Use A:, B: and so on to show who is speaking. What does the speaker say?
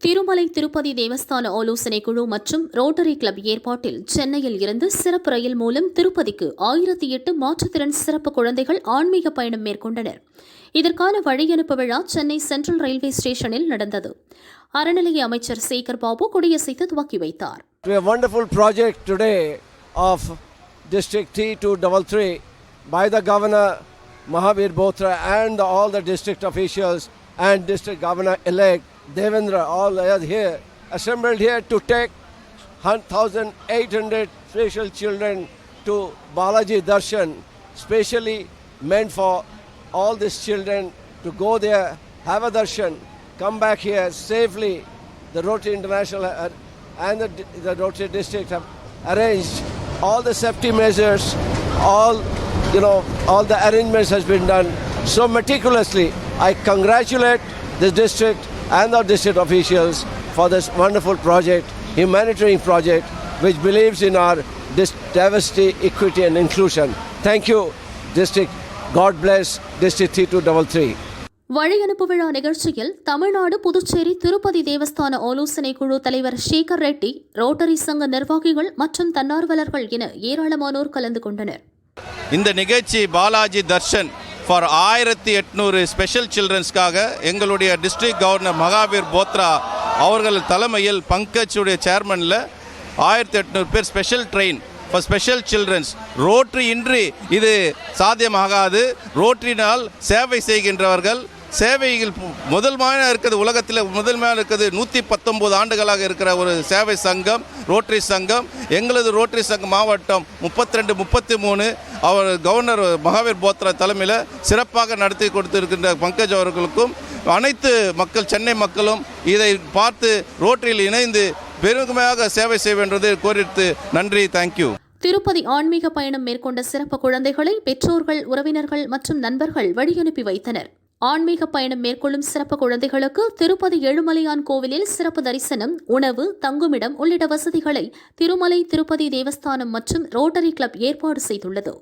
A: திருமலை திருப்பதி தேவஸ்தான ஆலோசனை குழு மற்றும் ரோட்டரி கிளப் ஏற்பாட்டில் சென்னையில் இருந்து சிறப்பு ரயில் மூலம் திருப்பதிக்கு ஆயிரத்தி எட்டு மாற்றுத்திறன் சிறப்பு குழந்தைகள் ஆன்மீக பயணம் மேற்கொண்டனர். இதற்கான வழியனுப்பு விழா சென்னை சென்ட்ரல் ரயில்வே ஸ்டேஷனில் நடந்தது. அறநிலைய அமைச்சர் சேகர் பாபு கொடியசைத்து துவக்கி வைத்தார்.
B: To a wonderful project today of District T233 by the Governor Mahavir Botra and all the district officials and District Governor elect Devendra, all are here, assembled here to take 1,800 special children to Balaji Darshan, specially meant for all these children to go there, have a darshan, come back here safely. The Rotary International and the, the Rotary District have arranged all the safety measures, all you know, all the arrangements has been done so meticulously. I congratulate the district and the district officials for this wonderful project, humanitarian project, which believes in our dis- diversity, equity, and inclusion. Thank you, district. God bless District 3233.
A: வழியனுப்பு விழா நிகழ்ச்சியில் தமிழ்நாடு புதுச்சேரி திருப்பதி தேவஸ்தான ஆலோசனை குழு தலைவர் Sekar Reddy rotary சங்க நிர்வாகிகள் மற்றும் தன்னார்வலர்கள் என ஏராளமானோர் கலந்து கொண்டனர்
C: இந்த நிகழ்ச்சி பாலாஜி தர்ஷன் ஃபார் ஆயிரத்தி எட்நூறு ஸ்பெஷல் சில்ட்ரன்ஸ்க்காக எங்களுடைய டிஸ்ட்ரிக்ட் கவர்னர் மகாவீர் போத்ரா அவர்கள் தலைமையில் பங்கஜுடைய சேர்மனில் ஆயிரத்தி எட்நூறு பேர் special train for special childrens Rotary இன்றி இது சாத்தியமாகாது. ரோட்டரினால் சேவை செய்கின்றவர்கள் சேவைகள் முதல்மையான இருக்கிறது உலகத்தில் முதன்மையான இருக்கிறது நூற்றி பத்தொம்போது ஆண்டுகளாக இருக்கிற ஒரு சேவை சங்கம் ரோட்டரி சங்கம். எங்களது ரோட்டரி சங்கம் மாவட்டம் முப்பத்தி ரெண்டு முப்பத்தி மூணு அவர் கவர்னர் மகாவீர் போத்ரா தலைமையில் சிறப்பாக நடத்தி கொடுத்திருக்கின்ற பங்கஜ் அவர்களுக்கும் அனைத்து மக்கள் சென்னை மக்களும் இதை பார்த்து ரோட்டரியில் இணைந்து பெருமையாக சேவை செய்ய வேண்டியது கோரித்து நன்றி தேங்க்யூ
A: திருப்பதி ஆன்மீக பயணம் மேற்கொண்ட சிறப்பு குழந்தைகளை பெற்றோர்கள் உறவினர்கள் மற்றும் நண்பர்கள் வழியனுப்பி வைத்தனர். ஆன்மீக பயணம் மேற்கொள்ளும் சிறப்பு குழந்தைகளுக்கு திருப்பதி ஏழுமலையான் கோவிலில் சிறப்பு தரிசனம் உணவு தங்குமிடம் உள்ளிட்ட வசதிகளை திருமலை திருப்பதி தேவஸ்தானம் மற்றும் ரோட்டரி கிளப் ஏற்பாடு செய்துள்ளது.